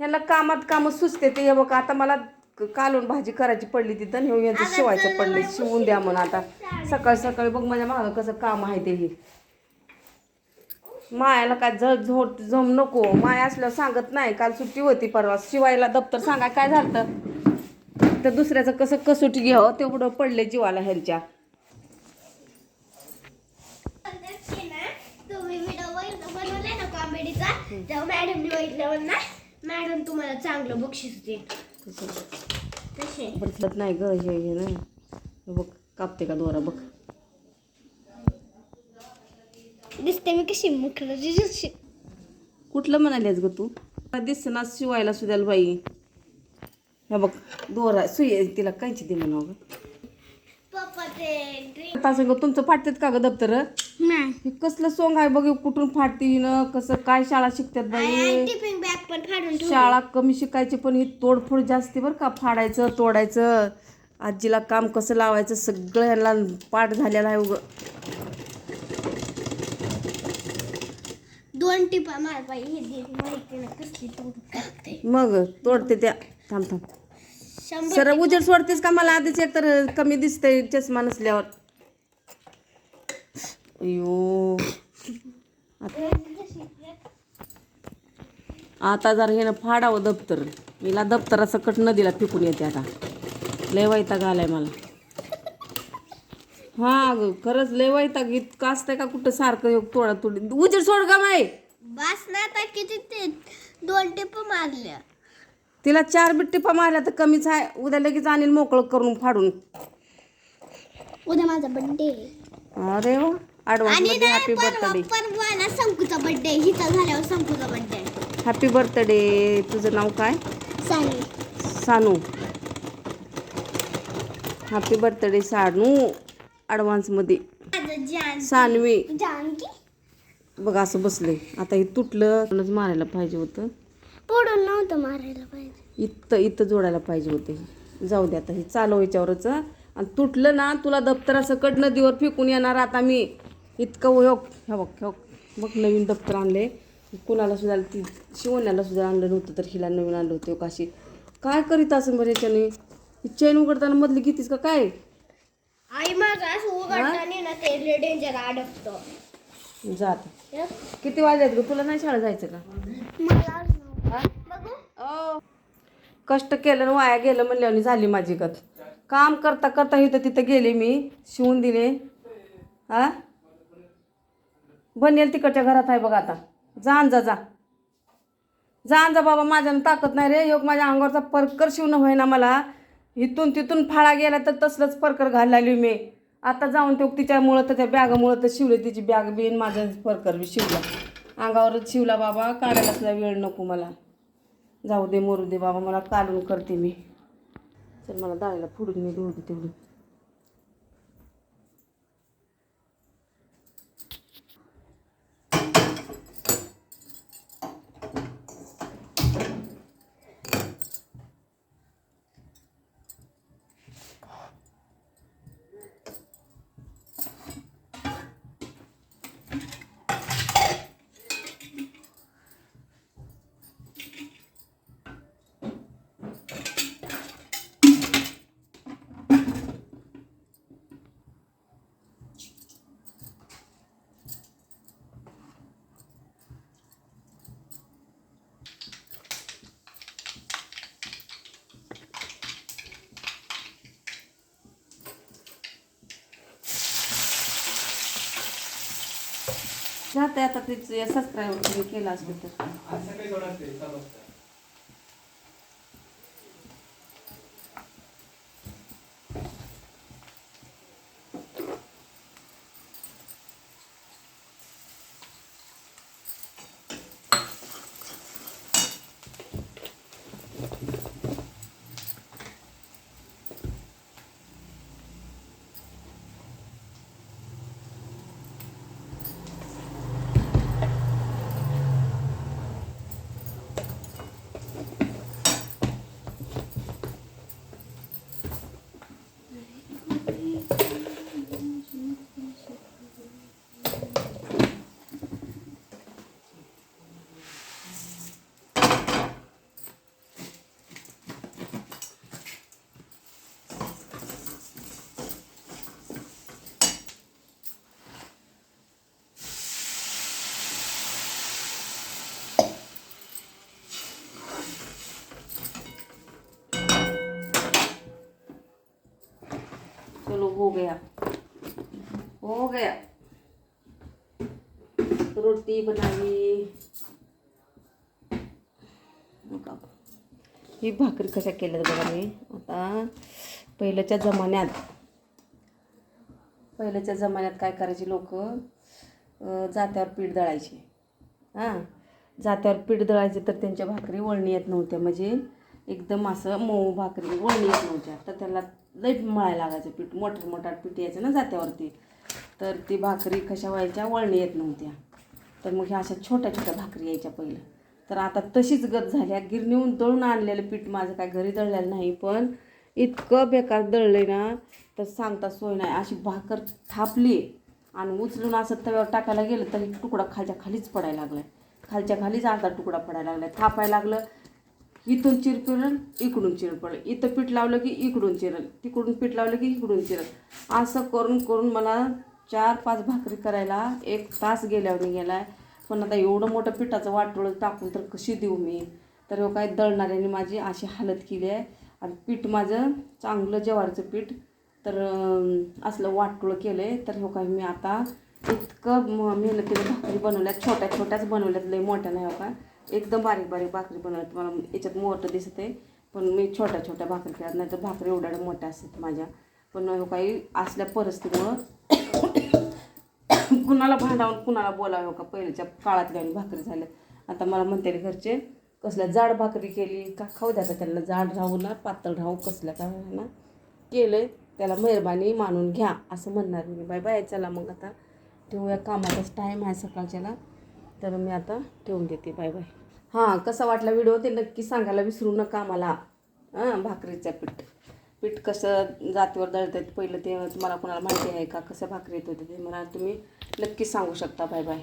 याला कामात काम सुचते ते हे बघ आता मला क- भाजी करायची पडली तिथं तर यांचं शिवायचं पडले शिवून द्या म्हणून आता. सकाळी सकाळी बघ माझ्या मागं कसं काम आहे ते. हे मायाला काय झ झोट जम नको. माया असल्यावर सांगत नाही काल सुट्टी होती परवा. शिवायला दप्तर सांगा काय झालं तर दुसऱ्याचं कसं कसोटी घ्यावं तेवढं पडले जीवाला ह्यांच्या तुम्ही व्हिडिओ बनवलाय ना कॉमेडीचा तेव्हा मॅडमने बघितल्यावर ना मॅडम तुम्हाला चांगलं बक्षीस देईल तसे. बसलत नाही ग हे हे हे बघ कापते का दोरा बघ. दिसते मी कशी मुखराची कुठलं म्हणालीस ग तू? दिसना शिवायला सुद्याला बाई. हे बघ दोरा सुई तिला कायची दे म्हणावं आता असं ग तुमचं फाटतात का ग दप्तर? हे कसलं सोंग आहे बघ हे कुठून फाटती न कसं काय शाळा शिकतात बाई? टिफिन बॅग पण फाडून ठेवली. शाळा कमी शिकायची पण ही तोडफोड जास्ती बरं का फाडायचं तोडायचं. आजीला काम कसं लावायचं सगळं ह्याला पाठ झालेला आहे उग. दोन टिपा मार बाई हे दे माहिती कसली मग तोडते त्या थांब थांब. सर उजेड सोडतेस का? मला आधीच एकतर कमी दिसतंय चष्मा नसल्यावर. अयो आता जर हे फाडावं दप्तर. हिला दप्तरा सकट नदीला फेकून येते आता. लय वैताग आलाय मला. हा अगं खरंच लय वैताग. इतकं असतंय का कुठं सारखं योग तोडा तोडी? उजेड सोड का माय बस ना आता किती ते दोन टिपा मारल्या. तिला चार बिट टिपा मारल्या तर कमीच आहे. उद्या लगेच आणील मोकळं करून फाडून. उद्या माझा बर्थडे अरे वा. आणि मध्ये हॅपी बर्थडे संकूचा बर्थडे हिचा झाल्यावर संकूचा बर्थडे हॅपी बर्थडे तुझं नाव काय? चालेल सानू. Happy birthday Sanu. ॲडव्हान्समध्ये माझं जान सानवी. जानकी? बघ असं बसले आता हे तुटलं. म्हणूनच मारायला पाहिजे होतं. पडून नव्हतं मारायला पाहिजे. इथं इथं जोडायला पाहिजे होते. जाऊ दे आता हे चालव याच्यावरच. आणि तुटलं ना तुला दप्तरासकट नदीवर फेकून येणार. आता मी इतकं हे बघ हे बघ बघ नवीन दप्तर आणले. कुणाला सुद्धा ती शिवण्याला सुद्धा आणलं नव्हतं तर हिला नवीन आणलं होतं काशी काय करीत असं बरं याच्याने? चेन उघडताना मधली घेतीस का? काय? आई माझं असं उघडताना ना ते डेंजर अडकतं. जात. किती वाजल्यात ग? तुला नाही शाळा जायचं का? मला कष्ट केलं आणि वाया गेलं म्हणल्यावर झाली माझी गत. काम करता करता इथं तिथं गेले मी शिवून दिले. हा बनेल तिकडच्या घरात आहे बघ आता. जा जा जा. जान जा बाबा माझ्यानं ताकद नाही रे. योग माझ्या अंगावरचा परकर शिवणं होईना मला. इथून तिथून फाळा गेला तर तसलंच परकर घालायली मी. आता जाऊन तो तिच्यामुळं तर त्या बॅगामुळं तर शिवले तिची बॅग बीन माझं परकर बी शिवला. अंगावरच शिवला बाबा काढायला सुद्धा वेळ नको मला. जाऊ दे मरू दे बाबा मला काढून करते मी. चल मला डाळीला फुडून मी देऊ दे तेवढी जाते आता तिचं सबस्क्राईब तुम्ही केलं असतं तर. चलो हो गया। हो गया। रोटी बनावी ही भाकरी कशा केल्यात बघा मी आता पहिल्याच्या जमान्यात पहिल्याच्या जमान्यात काय करायचे लोक? जात्यावर पीठ दळायचे. हां? जात्यावर पीठ दळायचे तर त्यांच्या भाकरी वळणी येत नव्हत्या. म्हणजे एकदम असं मऊ भाकरी वळणी येत नव्हत्या. तर त्याला लई मळायला लागायचं पीठ मोठं मोठा पीठ यायचं ना जात्यावरती. तर ती भाकरी कशा व्हायच्या वळणी येत नव्हत्या. तर मग ह्या अशा छोट्या छोट्या भाकरी यायच्या पहिलं. तर आता तशीच गत झाल्या गिरणीहून दळून आणलेलं पीठ माझं काय घरी दळलेलं नाही पण इतकं बेकार दळलं ना तर सांगता सोय नाही. अशी भाकर थापली आणि उचलून असं तव्यावर टाकायला गेलं तर एक तुकडा खालच्या खालीच पडायला आहे खालच्या खालीच अर्धा तुकडा पडायला लागलाय. थापायला लागलं इथून चिरपिरल इकडून चिरपळ इथं पीठ लावलं की इकडून चिरल तिकडून पीठ लावलं की इकडून चिरल असं करून करून मला चार पाच भाकरी करायला एक तास गेल्यावर गेला आहे पण आता एवढं मोठं पिठाचं वाटोळं टाकून तर कशी देऊ मी? तर हो काय दळणाऱ्याने माझी अशी हालत केली आहे. आणि पीठ माझं चांगलं ज्वारीचं पीठ तर असलं वाटोळं केलं आहे तर हो काय मी आता इतकं म- मेहनतीने भाकरी बनवल्यात छोट्या छोट्याच बनवल्यात लई मोठ्या नाही हो काय. एकदम बारीक बारीक भाकरी बनवत. मला याच्यात मोठं दिसत आहे पण मी छोट्या छोट्या भाकरी केल्यात नाही तर भाकरी एवढ्या मोठ्या असतात माझ्या. पण हो काही असल्या परिस्थितीमुळं कुणाला भांडावून कुणाला बोलावं हो का? पहिल्याच्या काळातल्या आणि भाकरी झाल्या. आता मला म्हणते घरचे कसल्या जाड भाकरी केली का? खाऊ द्या का त्यांना जाड राहू ना पातळ राहू कसल्या का ना? केलं त्याला मेहरबानी मानून घ्या असं म्हणणार मी. बाय बाय चला मग आता ठेवूया कामाचाच टाईम आहे सकाळच्याला. तर मी आता ठेवून देते. Bye bye. हां कसा वाटला व्हिडिओ ते नक्की सांगायला विसरू नका मला हां भाकरीचं पीठ. पीठ कसं जातीवर दळतात पहिलं ते तुम्हाला कोणाला माहिती आहे का? कसं भाकरी येत होते ते मला तुम्ही नक्की सांगू शकता. Bye bye